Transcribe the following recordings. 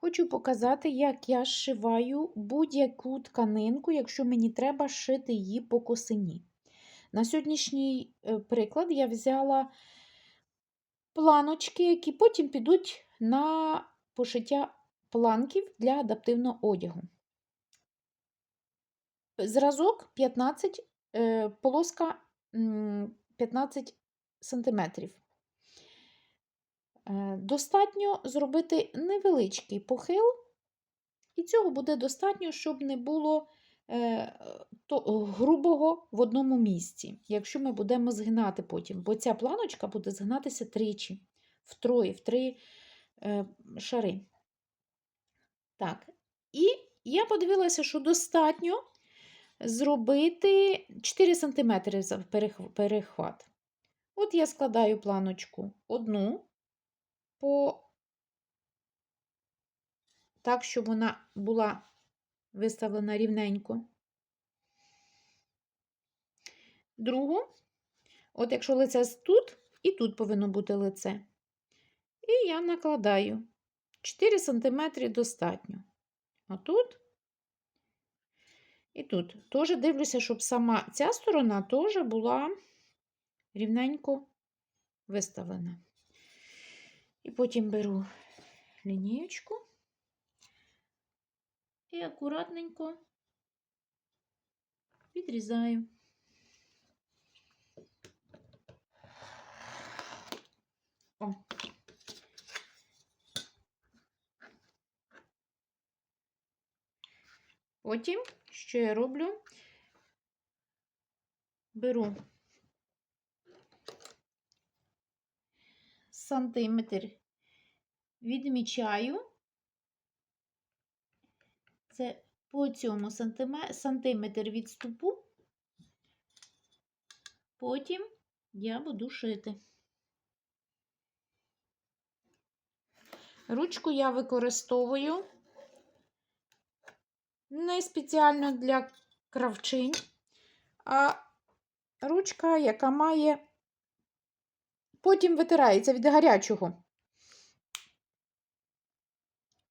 Хочу показати, як я зшиваю будь-яку тканинку, якщо мені треба шити її по косині. На сьогоднішній е, приклад я взяла планочки, які потім підуть на пошиття планків для адаптивного одягу. Зразок 15, е, полоска 15 см. Е, Достатньо зробити невеличкий похил, і цього буде достатньо, щоб не було е, грубого в одному місці, якщо ми будемо згинати потім, бо ця планочка буде згинатися тричі, втроє, в три е, шари. Так, і я подивилася, що достатньо зробити 4 см перехват. От я складаю планочку одну по так, щоб вона була виставлена рівненько. Другу, от якщо лице тут, і тут повинно бути лице. І я накладаю 4 см достатньо. Отут і тут. Теж дивлюся, щоб сама ця сторона теж була рівненько виставлена. І потім беру лінієчку і акуратненько відрізаю. О. Потім, що я роблю, беру сантиметр, відмічаю. Це по цьому сантиме- сантиметр відступу. Потім я буду шити. Ручку я використовую не спеціально для кравчинь, а ручка, яка має потім витирається від гарячого.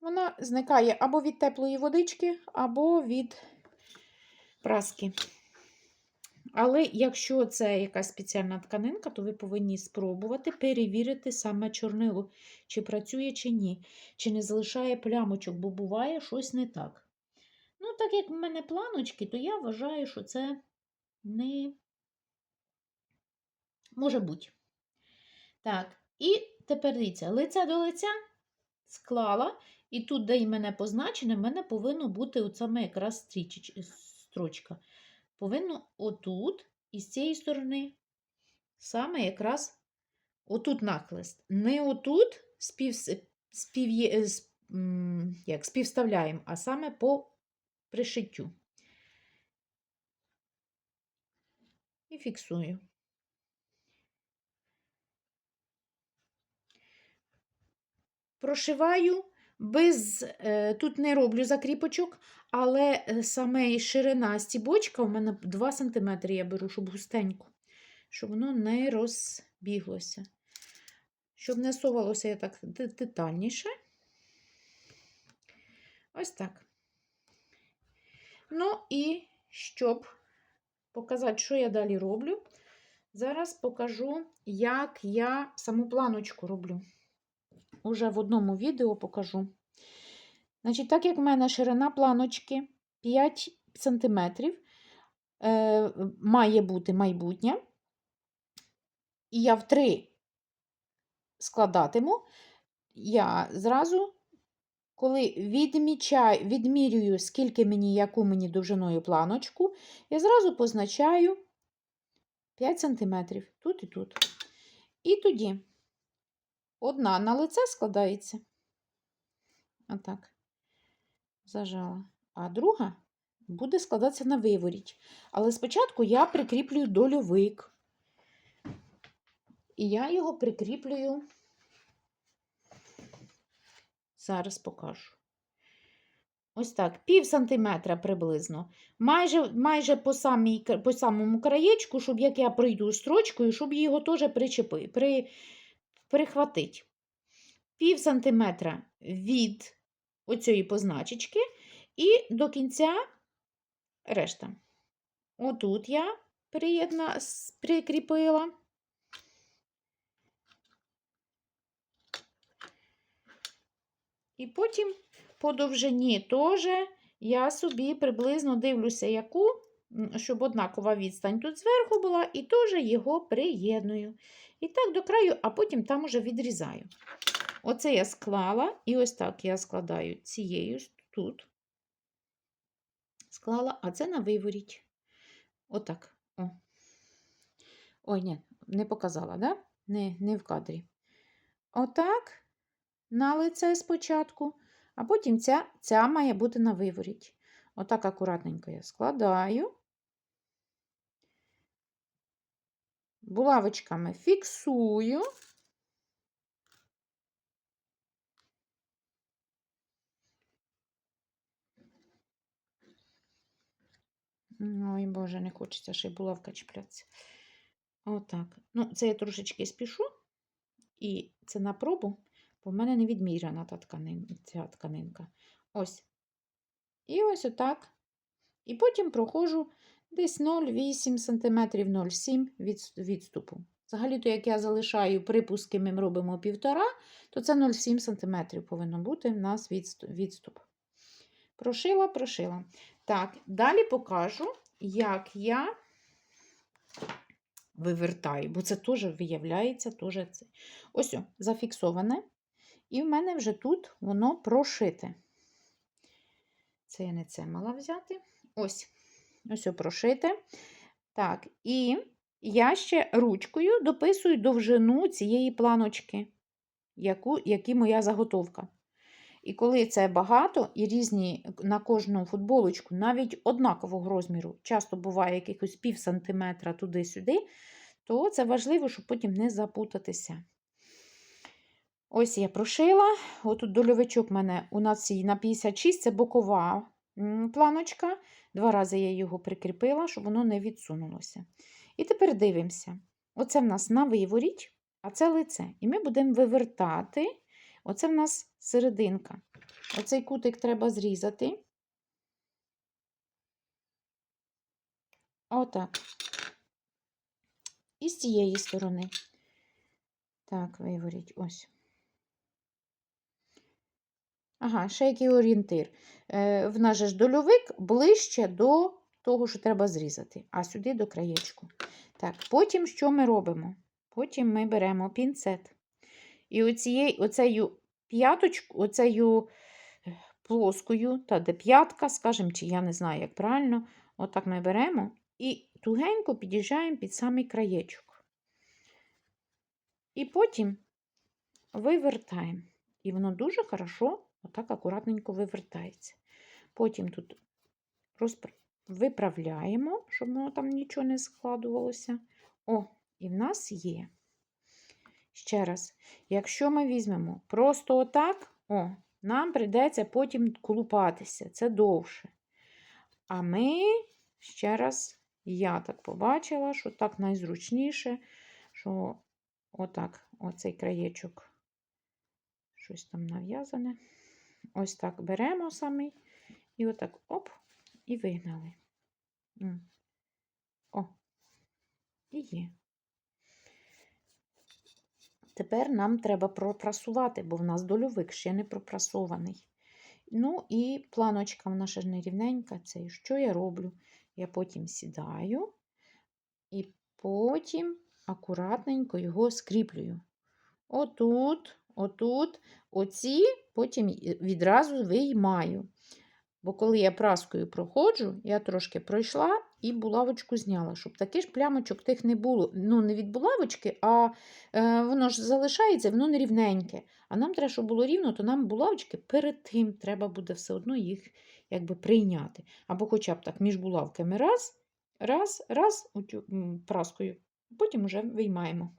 Вона зникає або від теплої водички, або від праски. Але якщо це якась спеціальна тканинка, то ви повинні спробувати перевірити саме чорнило, чи працює, чи ні, чи не залишає плямочок, бо буває щось не так. Ну, так як в мене планочки, то я вважаю, що це не може бути. Так, і тепер дивіться, лице до лиця склала, і тут, де і мене позначене, в мене повинно бути саме якраз строчка. Повинно отут, і з цієї сторони, саме якраз отут нахлист. Не отут спів, спів, як, співставляємо, а саме по пришиттю. І фіксую. Прошиваю без, е, тут не роблю закріпочок, але е, саме ширина стібочка у мене 2 см я беру, щоб густенько, щоб воно не розбіглося. Щоб не совалося я так детальніше. Ось так. Ну і щоб показати, що я далі роблю, зараз покажу, як я саму планочку роблю. Уже в одному відео покажу. Значить, так як в мене ширина планочки 5 см, е, має бути майбутнє, і я в 3 складатиму, я зразу, коли відмічаю, відмірюю, скільки мені, яку мені довжиною планочку, я зразу позначаю 5 см тут і тут. І тоді одна на лице складається. Отак. Зажала. А друга буде складатися на виворіть. Але спочатку я прикріплюю дольовик. І я його прикріплюю, зараз покажу. Ось так, пів сантиметра приблизно. Майже майже по самій, по самому краєчку, щоб як я пройду строчкою, щоб його теж причепи, при, прихватити. Пів сантиметра від оцієї позначечки і до кінця решта. Отут я приєдна, прикріпила. І потім по довжині теж я собі приблизно дивлюся, яку, щоб однакова відстань тут зверху була, і теж його приєдную. І так до краю, а потім там уже відрізаю. Оце я склала, і ось так я складаю цією ж тут. Склала, а це на виворіть. Отак. О. Ой, ні, не показала, да? Не, не в кадрі. Отак на лице спочатку, а потім ця, ця має бути на виворіт. Отак акуратненько я складаю. Булавочками фіксую. Ой, Боже, не хочеться ще й булавка чіплятися. Отак. Ну, це я трошечки спішу, і це на пробу, бо в мене не відміряна та тканин, ця тканинка. Ось. І ось отак. І потім проходжу десь 0,8 см, 0,7 від, відступу. Взагалі-то, як я залишаю припуски, ми робимо півтора, то це 0,7 см повинно бути в нас відступ. Прошила, прошила. Так, далі покажу, як я вивертаю, бо це теж виявляється, теж це. Ось, зафіксоване. І в мене вже тут воно прошите. Це я не це мала взяти. Ось, ось о. Так, і я ще ручкою дописую довжину цієї планочки, яку, які моя заготовка. І коли це багато і різні на кожну футболочку, навіть однакового розміру, часто буває якихось пів сантиметра туди-сюди, то це важливо, щоб потім не запутатися. Ось я прошила. Отут дольовичок в мене у нас на 56 це бокова планочка. Два рази я його прикріпила, щоб воно не відсунулося. І тепер дивимося. Оце в нас на виворіть, а це лице. І ми будемо вивертати. Оце в нас серединка. Оцей кутик треба зрізати. Отак. І з цієї сторони. Так, виворіть ось. Ага, ще який орієнтир. Е, в нас же ж дольовик ближче до того, що треба зрізати, а сюди до краєчку. Так, потім що ми робимо? Потім ми беремо пінцет. І оцією, оцею п'яточку, оцею е, плоскою, та де п'ятка, скажімо, чи я не знаю, як правильно, отак ми беремо і тугенько під'їжджаємо під самий краєчок. І потім вивертаємо. І воно дуже хорошо, отак акуратненько вивертається. Потім тут виправляємо, щоб воно там нічого не складувалося. О, і в нас є. Ще раз, якщо ми візьмемо просто отак, о, нам прийдеться потім колупатися, це довше. А ми, ще раз, я так побачила, що так найзручніше, що отак, оцей краєчок, щось там нав'язане. Ось так беремо самий і отак оп, і вигнали. О, і є. Тепер нам треба пропрасувати, бо в нас дольовик ще не пропрасований. Ну і планочка в наша ж нерівненька. Це що я роблю? Я потім сідаю і потім акуратненько його скріплюю. Отут, отут, оці, потім відразу виймаю. Бо коли я праскою проходжу, я трошки пройшла і булавочку зняла, щоб таких плямочок тих не було. Ну, не від булавочки, а е, воно ж залишається, воно не рівненьке. А нам треба, щоб було рівно, то нам булавочки перед тим треба буде все одно їх якби прийняти. Або хоча б так між булавками раз, раз, раз праскою, потім вже виймаємо.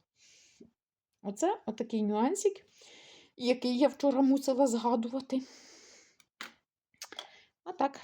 Оце отакий нюансик, який я вчора мусила згадувати. Отак.